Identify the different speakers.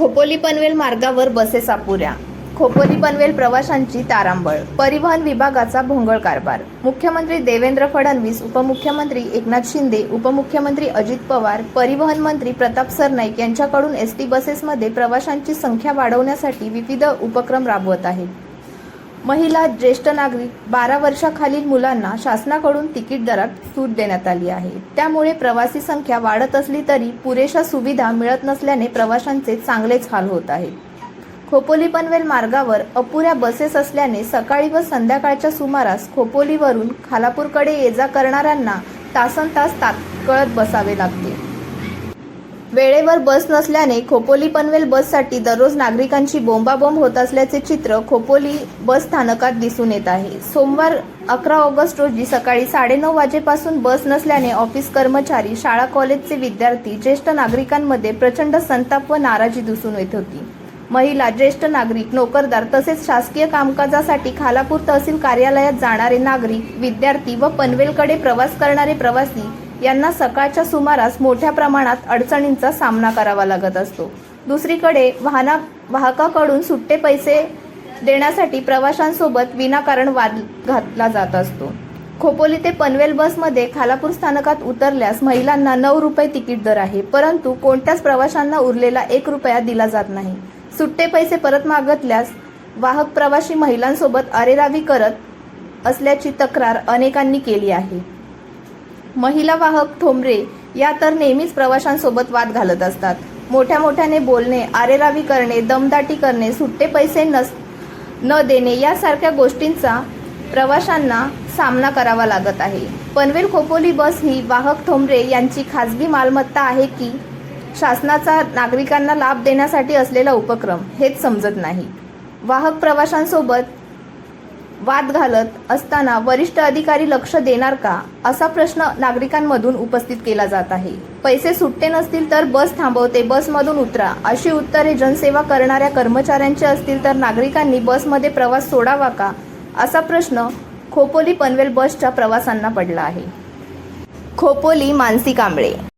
Speaker 1: खोपोली पनवेल मार्गावर बसेस अपुऱ्या खोपोली पनवेल प्रवाशांची तारांबळ. परिवहन विभागाचा भोंगळ कारभार. मुख्यमंत्री देवेंद्र फडणवीस उपमुख्यमंत्री एकनाथ शिंदे उपमुख्यमंत्री अजित पवार परिवहन मंत्री प्रताप सरनाईक यांच्याकडून एस टी बसेसमध्ये प्रवाशांची संख्या वाढवण्यासाठी विविध उपक्रम राबवत आहेत. महिला ज्येष्ठ नागरिक बारा वर्षाखालील मुलांना शासनाकडून तिकीट दरात सूट देण्यात आली आहे. त्यामुळे प्रवासी संख्या वाढत असली तरी पुरेशा सुविधा मिळत नसल्याने प्रवाशांचे चांगलेच हाल होत आहेत. खोपोली पनवेल मार्गावर अपुऱ्या बसेस असल्याने सकाळी व संध्याकाळच्या सुमारास खोपोलीवरून खालापूरकडे ये जा करणाऱ्यांना तासन तास तात्कळत बसावे लागते. वेळेवर बस नसल्याने खोपोली पनवेल बससाठी दररोज नागरिकांची बोंबाबोंब होत असल्याचे चित्र खोपोली बस स्थानकात दिसून येत आहे. सोमवार अकरा ऑगस्ट रोजी सकाळी साडेनऊ वाजेपासून बस नसल्याने ऑफिस कर्मचारी शाळा कॉलेजचे विद्यार्थी ज्येष्ठ नागरिकांमध्ये प्रचंड संताप व नाराजी दिसून येत होती. महिला ज्येष्ठ नागरिक नोकरदार तसेच शासकीय कामकाजासाठी खालापूर तहसील कार्यालयात जाणारे नागरिक विद्यार्थी व पनवेलकडे प्रवास करणारे प्रवासी यांना सकाळच्या सुमारास मोठ्या प्रमाणात अडचणींचा सामना करावा लागत असतो. दुसरीकडे वाहना वाहकाकडून सुट्टे पैसे देण्यासाठी प्रवाशांसोबत विनाकारण वाद घातला जात असतो. खोपोली ते पनवेल बसमध्ये खालापूर स्थानकात उतरल्यास महिलांना नऊ रुपये तिकीट दर आहे परंतु कोणत्याच प्रवाशांना उरलेला एक रुपया दिला जात नाही. सुट्टे पैसे परत मागतल्यास वाहक प्रवासी महिलांसोबत अरेरावी करत असल्याची तक्रार अनेकांनी केली आहे. महिला वाहक ठोंबरे या तर नेहमीच प्रवाशांसोबत वाद घालत असतात. मोठ्या मोठ्याने बोलणे आरेरावी करणे दमदाटी करणे सुट्टे पैसे नस न देणे यासारख्या गोष्टींचा प्रवाशांना सामना करावा लागत आहे. पनवेल खोपोली बस ही वाहक ठोंबरे यांची खाजगी मालमत्ता आहे की शासनाचा नागरिकांना लाभ देण्यासाठी असलेला उपक्रम हेच समजत नाही. वाहक प्रवाशांसोबत वाद घालत असताना वरिष्ठ अधिकारी लक्ष देणार का असा प्रश्न नागरिकांमधून उपस्थित केला जात आहे. पैसे सुट्टे नसतील तर बस थांबवते बसमधून उतरा अशी उत्तरे जनसेवा करणाऱ्या कर्मचाऱ्यांची असतील तर नागरिकांनी बसमध्ये प्रवास सोडावा का असा प्रश्न खोपोली पनवेल बसच्या प्रवासांना पडला आहे. खोपोली मानसी कांबळे